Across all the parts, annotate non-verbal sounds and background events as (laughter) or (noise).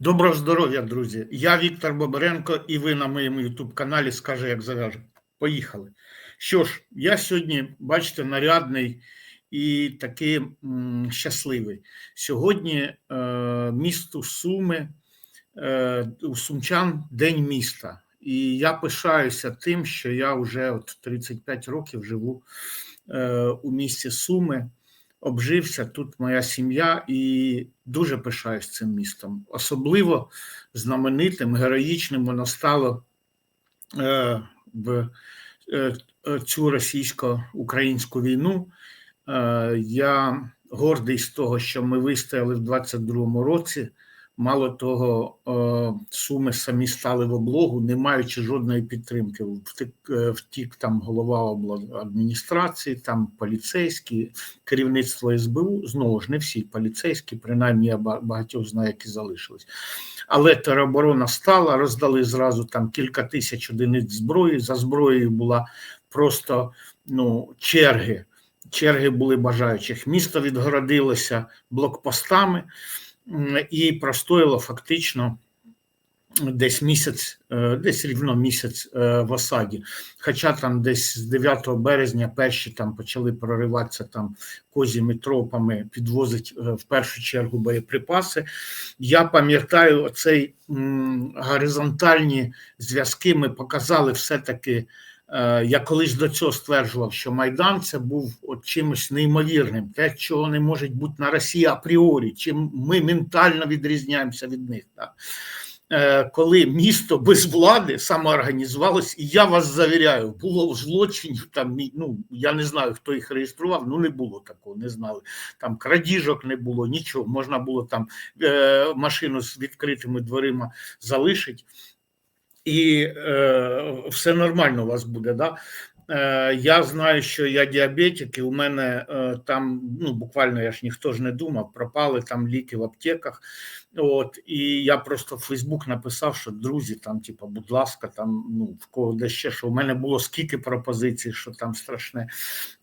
Доброго здоров'я, друзі! Я Віктор Бобаренко, і ви на моєму ютуб-каналі скаже, як зав'яже. Поїхали. Що ж, я сьогодні, бачите, нарядний і такий м, щасливий. Сьогодні е, місто Суми, е, у Сумчан День міста. І я пишаюся тим, що я вже от 35 років живу е, у місті Суми обжився тут моя сім'я і дуже пишаюсь цим містом. Особливо знаменитим, героїчним воно стало е, в е, цю російсько-українську війну. Е, я гордий з того, що ми вистояли в 22-му році. Мало того, е, суми самі стали в облогу, не маючи жодної підтримки. Втік, е, там голова обладміністрації, там поліцейські, керівництво СБУ. Знову ж не всі поліцейські, принаймні я багатьох знаю, які залишились. Але тероборона стала, роздали зразу там кілька тисяч одиниць зброї. За зброєю була просто ну, черги. Черги були бажаючих. Місто відгородилося блокпостами і простояло фактично десь місяць, е, десь рівно місяць е, в осаді. Хоча там десь з 9 березня перші там почали прориватися там козіми тропами, підвозить е, в першу чергу боєприпаси. Я пам'ятаю цей горизонтальні зв'язки. Ми показали все-таки. Е, я колись до цього стверджував, що Майдан це був от чимось неймовірним, те, чого не може бути на Росії апріорі, чим ми ментально відрізняємося від них. Так? Е, коли місто без влади самоорганізувалось, і я вас завіряю, було злочинів там. Ну я не знаю, хто їх реєстрував. Ну не було такого, не знали. Там крадіжок не було, нічого. Можна було там е, машину з відкритими дверима залишити і е, все нормально у вас буде. Да? Е, Я знаю, що я діабетик, і у мене е, там ну буквально я ж ніхто ж не думав, пропали там ліки в аптеках. От і я просто в Фейсбук написав, що друзі, там, типу, будь ласка, там ну в кого де ще що. У мене було скільки пропозицій, що там страшне.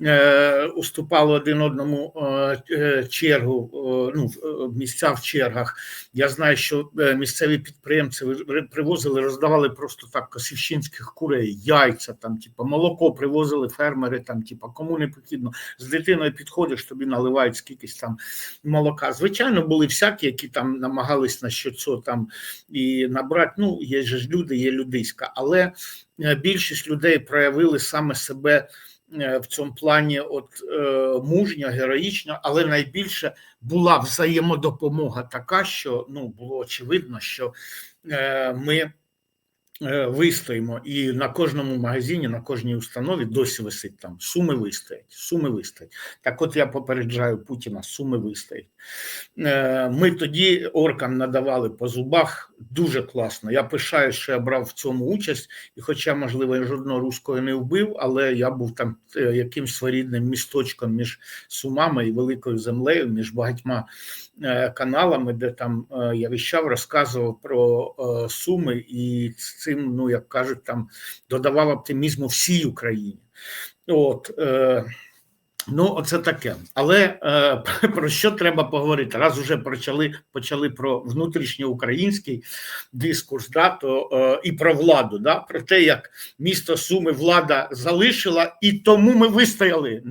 Е, Уступало один одному е, е чергу, е, ну е, місця в чергах. Я знаю, що е, місцеві підприємці привозили, роздавали просто так косівщинських курей, яйця, там, типу, молоко привозили фермери, там, типу, кому не потрібно. З дитиною підходиш, тобі наливають скількись там молока. Звичайно, були всякі, які там намагалися намагались на що це там і набрати. Ну, є ж люди, є людиська, але е, більшість людей проявили саме себе. Е, в цьому плані от е, мужньо, героїчно, але найбільше була взаємодопомога така, що ну було очевидно, що ми вистоїмо, і на кожному магазині, на кожній установі досі висить там суми вистоять, суми вистоять. Так от я попереджаю Путіна, суми вистоять. Е, ми тоді оркам надавали по зубах дуже класно. Я пишаю, що я брав в цьому участь, і, хоча, можливо, я жодного руського не вбив, але я був там е, якимсь своєрідним місточком між сумами і великою землею, між багатьма каналами, де там я віщав, розказував про суми і з цим, ну як кажуть, там додавав оптимізму всій Україні. От е, Ну, оце таке. Але е, (laughs) про що треба поговорити? Раз уже почали почали про внутрішньоукраїнський дискурс, да, то е, і про владу, да, про те, як місто Суми влада залишила, і тому ми вистояли.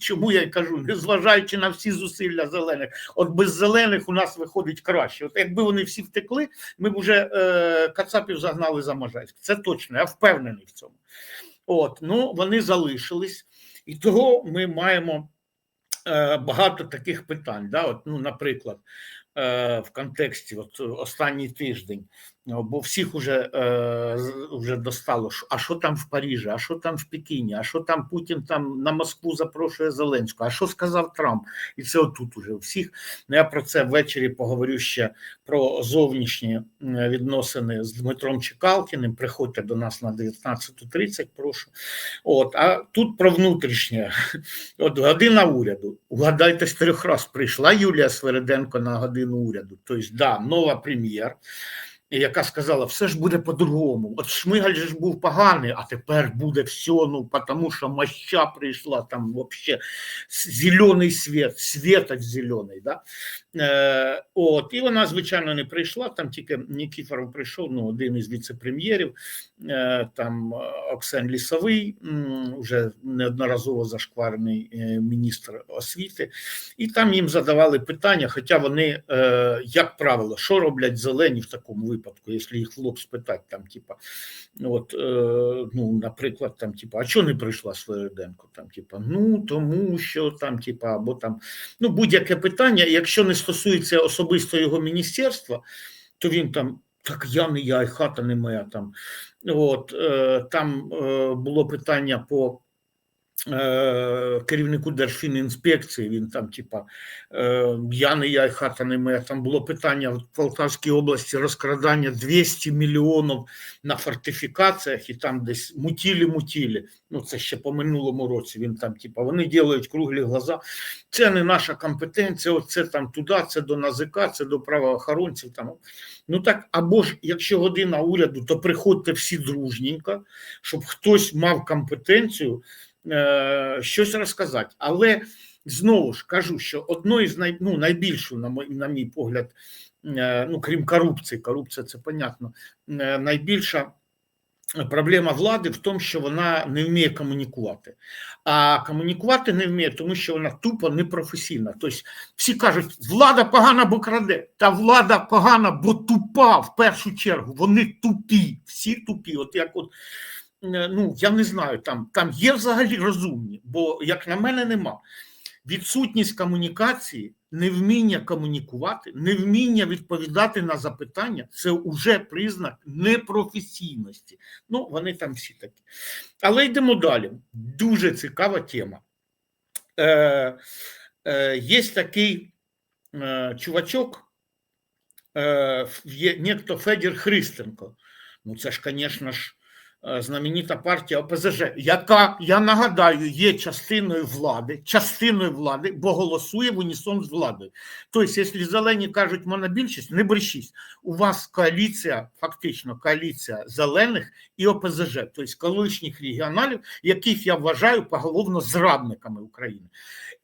Чому я кажу, незважаючи на всі зусилля зелених, от без зелених у нас виходить краще. От якби вони всі втекли, ми б вже е, Кацапів загнали за Можайськ. Це точно, я впевнений в цьому. От, ну вони залишились. І того ми маємо е, багато таких питань. Да? От, ну, Наприклад, е, в контексті от останній тиждень бо всіх уже е, вже достало. А що там в Парижі, а що там в Пекіні, а що там Путін там на Москву запрошує Зеленського, а що сказав Трамп? І це отут уже всіх. Ну, Я про це ввечері поговорю ще про зовнішні відносини з Дмитром Чекалкіним. Приходьте до нас на 19.30, прошу. От, А тут про внутрішнє. (laughs) От година уряду. Угадайте, з трьох раз прийшла Юлія Свереденко на годину уряду. Тобто, да, нова прем'єр. Яка сказала, все ж буде по-другому. От Шмигаль же ж був поганий, а тепер буде все, ну, тому що моща прийшла, там взагалі зелений світ, світоч зелений. Да? Е, от, і вона, звичайно, не прийшла, там тільки Нікіфоров прийшов, ну, один із віце-прем'єрів, е, там Оксен Лісовий, вже неодноразово зашкварений е, міністр освіти, і там їм задавали питання, хоча вони, е, як правило, що роблять зелені в такому випадку, якщо їх в лоб спитати, там, типа, от, е, ну, наприклад, там, типа, а чого не прийшла Свириденко? Там, типа, ну, тому що там, типа, або там, ну, будь-яке питання, якщо не стосується особисто його міністерства, то він там. Так я не я, і хата не моя там. От, е, Там е, було питання по керівнику Держфінінспекції, він там, типа, е, я не я, і хата не моя. Там було питання в Полтавській області розкрадання 200 мільйонів на фортифікаціях, і там десь мутілі-мутілі. Ну, це ще по минулому році. Він там, типа, вони ділають круглі глаза. Це не наша компетенція, оце там туди, це до НАЗК, це до правоохоронців. Там. Ну так, або ж, якщо година уряду, то приходьте всі дружненько, щоб хтось мав компетенцію е, щось розказати. Але знову ж кажу, що одною з най, ну, найбільшу, на мій, на мій погляд, е, ну крім корупції, корупція це понятно, е, найбільша. Проблема влади в тому, що вона не вміє комунікувати. А комунікувати не вміє, тому що вона тупо непрофесійна. Тобто всі кажуть, влада погана, бо краде. Та влада погана, бо тупа в першу чергу. Вони тупі, всі тупі. От як от, е, ну я не знаю, там, там є взагалі розумні, бо, як на мене, нема. Відсутність комунікації, невміння комунікувати, невміння відповідати на запитання це вже признак непрофесійності. Ну, вони там всі такі. Але йдемо далі. Дуже цікава тема. Е, е, Є такий е, чувачок, е, є Федір Христенко. Ну, це ж, звісно ж, е, знаменита партія ОПЗЖ, яка, я нагадаю, є частиною влади, частиною влади, бо голосує в унісон з владою. Тобто, якщо зелені кажуть монобільшість, не брешіть. У вас коаліція, фактично коаліція зелених і ОПЗЖ, тобто колишніх регіоналів, яких я вважаю поголовно зрадниками України.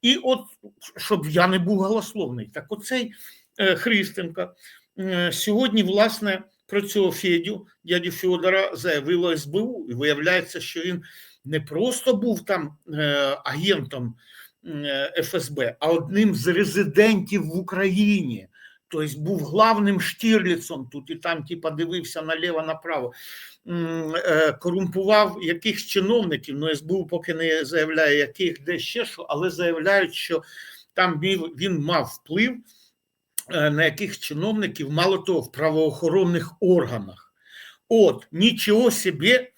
І от, щоб я не був голословний, так оцей е, Христенко е, сьогодні, власне, про цього Федю, дядю Федора, заявило СБУ, і виявляється, що він не просто був там е, агентом е, ФСБ, а одним з резидентів в Україні. Тобто був главним штірліцом тут і там, типа, дивився наліво направо, е, корумпував якихось чиновників. Ну, СБУ поки не заявляє, яких де ще що, але заявляють, що там він, мав вплив на яких чиновників, мало того, в правоохоронних органах. От, нічого собі,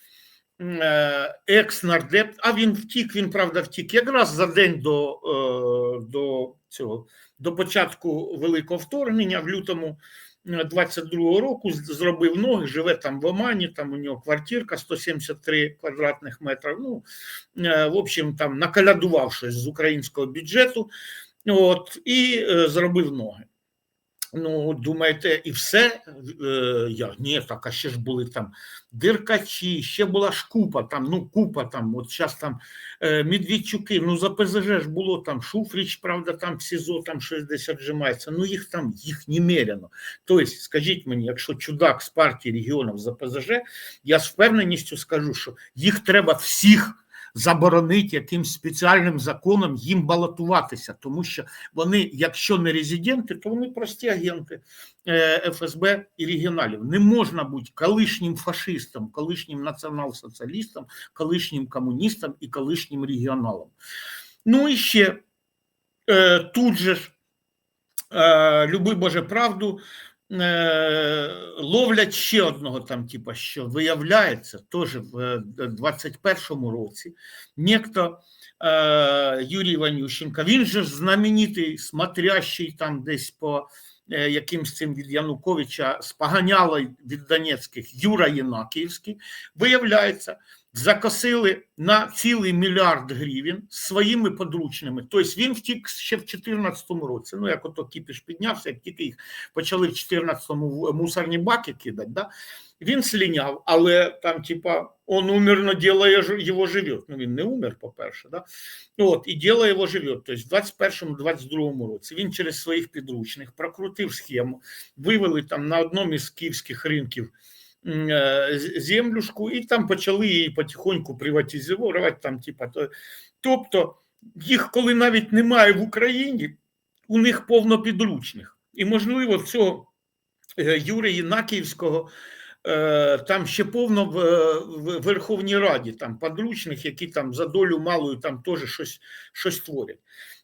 е, екс-нардеп, а він втік, він правда втік, якраз за день до, е, до цього, до початку великого вторгнення в лютому 22-го року зробив ноги, живе там в Омані, там у нього квартирка 173 квадратних метрів. Ну, е, в общем, там накалядував щось з українського бюджету, от, і е, зробив ноги. Ну, думаєте, і все? Е, я, ні, так, а ще ж були там диркачі, ще була ж купа, там, ну, купа там, от зараз там е, Медведчуки, ну, за ПЗЖ ж було там Шуфрич, правда, там в СІЗО там щось десь віджимається, ну, їх там, їх немерено. Тобто, скажіть мені, якщо чудак з партії регіонів за ПЗЖ, я з впевненістю скажу, що їх треба всіх заборонити якимсь спеціальним законом їм балотуватися, тому що вони, якщо не резиденти, то вони прості агенти е, ФСБ і регіоналів. Не можна бути колишнім фашистом, колишнім націонал-соціалістом, колишнім комуністом і колишнім регіоналом. Ну і ще е, тут же ж е, люби Боже правду. Е, Ловлять ще одного там, типа, що виявляється, теж в 21-му році некто е, Юрій Ванющенко, він же знаменитий, смотрящий там десь по е, якимсь цим від Януковича споганяло від Донецьких Юра Єнакіївський, виявляється, закосили на цілий мільярд гривень своїми подручними. Тобто він втік ще в 2014 році. Ну, як ото кіпіш піднявся, як тільки їх почали в 2014-му мусорні баки кидати, да? він сліняв, але там, типа, он умерно делає ж- його живет. Ну, він не умер, по-перше, да? От, і діло його живет. Тобто в 21-22 році він через своїх підручних прокрутив схему, вивели там на одному із київських ринків землюшку, і там почали її потихоньку приватизувати. Там, типа, то, тобто, їх, коли навіть немає в Україні, у них повно підручних. І, можливо, цього е, Юрія Єнакіївського е, там ще повно в Верховній Раді там подручних, які там за долю малою там теж щось, щось творять.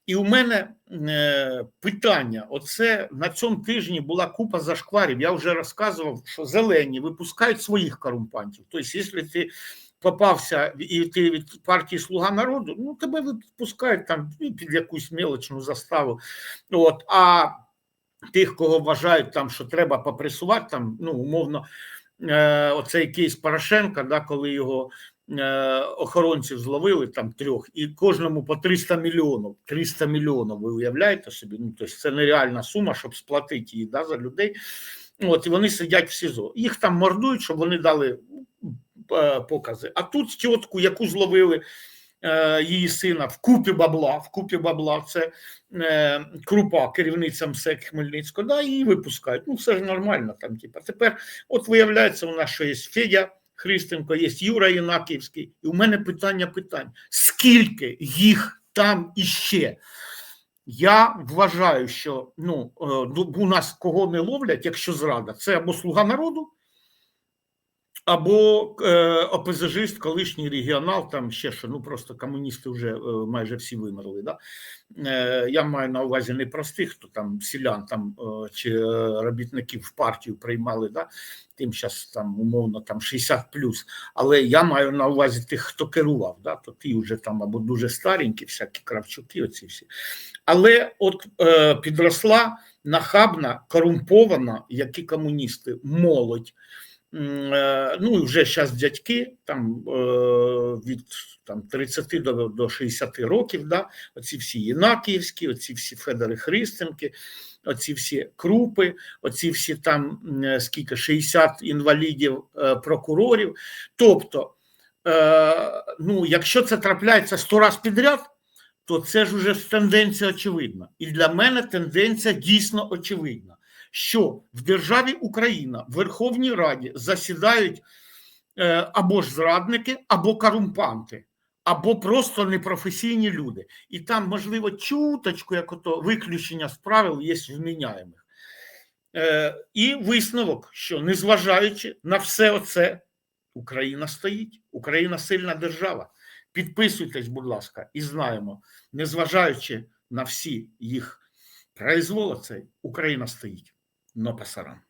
І у мене е, питання: оце на цьому тижні була купа зашкварів. Я вже розказував, що зелені випускають своїх корумпантів. Тобто, якщо ти попався і ти від партії Слуга народу, ну тебе випускають там ну, під якусь мелочну заставу. От, а тих, кого вважають там, що треба попресувати, там, ну, умовно, е, оцей кейс Порошенка, да, коли його охоронців зловили там трьох, і кожному по 300 мільйонів. 300 мільйонів, ви уявляєте собі? Ну, тобто це нереальна сума, щоб сплатити її да, за людей. От, і вони сидять в СІЗО. Їх там мордують, щоб вони дали е, покази. А тут тітку, яку зловили е, її сина в купі бабла, в купі бабла, це е, крупа, керівниця МСЕК Хмельницького, да, її випускають. Ну, все ж нормально там. Типа. Тепер, от виявляється, у нас що є Федя Христенко, є Юра Єнаківський, і у мене питання питань: скільки їх там іще? Я вважаю, що ну, е, ну, у нас кого не ловлять, якщо зрада, це або слуга народу, або е, ОПЗЖист, колишній регіонал, там ще що, ну просто комуністи вже е, майже всі вимерли. Да? Е, я маю на увазі не простих, хто там селян там, е, чи е, робітників в партію приймали, да? тим зараз там умовно там 60 плюс. Але я маю на увазі тих, хто керував, да? то ті вже там або дуже старенькі, всякі кравчуки, оці всі. Але от е, підросла нахабна, корумпована, які комуністи, молодь. Е, Ну і вже зараз дядьки там е, від там, 30 до, до 60 років, да, оці всі Єнакіївські, оці всі Федори Христенки, оці всі крупи, оці всі там е, скільки 60 інвалідів прокурорів. Тобто, ну, якщо це трапляється 100 разів підряд, то це ж уже тенденція очевидна. І для мене тенденція дійсно очевидна, що в державі Україна в Верховній Раді засідають е, або ж зрадники, або корумпанти, або просто непрофесійні люди. І там, можливо, чуточку, як ото виключення з правил є вміняємих. Е, і висновок, що незважаючи на все оце, Україна стоїть, Україна сильна держава. Підписуйтесь, будь ласка, і знаємо, незважаючи на всі їх произволи, цей Україна стоїть. Но пасаран.